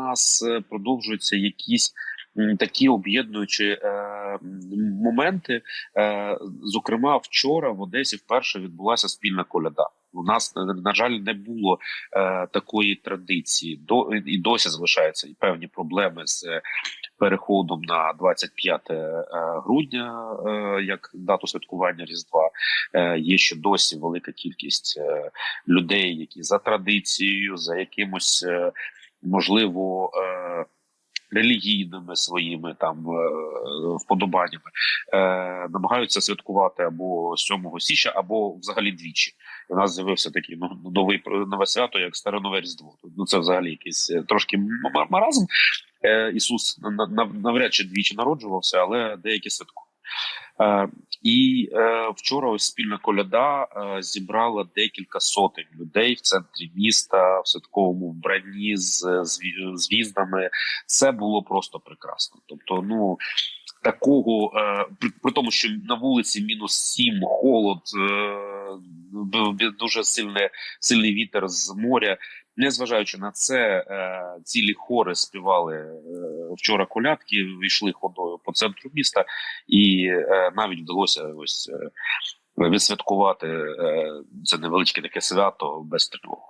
нас е, продовжуються якісь такі об'єднуючі е, моменти. Е, зокрема, вчора в Одесі вперше відбулася спільна коляда. У нас на жаль не було е, такої традиції. До і досі залишаються і певні проблеми з е, переходом на 25 е, грудня, е, як дату святкування Різдва. Е, є ще досі велика кількість е, людей, які за традицією, за якимось е, можливо. Е, Релігійними своїми там е, вподобаннями е, намагаються святкувати або 7 січня, або взагалі двічі. У нас з'явився такий ну, новий нове свято, як Старе Нове Різдво. Ну це взагалі якийсь е, трошки маразм. Е, Ісус на- на- навряд чи двічі народжувався, але деякі святкують. Е, і е, вчора ось спільна коляда е, зібрала декілька сотень людей в центрі міста в святковому вбранні з, з, ві- з віздами. Це було просто прекрасно. Тобто, ну такого при, при тому, що на вулиці мінус сім, холод, дуже сильне, сильний вітер з моря. Незважаючи на це, цілі хори співали вчора колядки, війшли по центру міста, і е, навіть вдалося ось е, відсвяткувати е, це невеличке таке свято без тривог.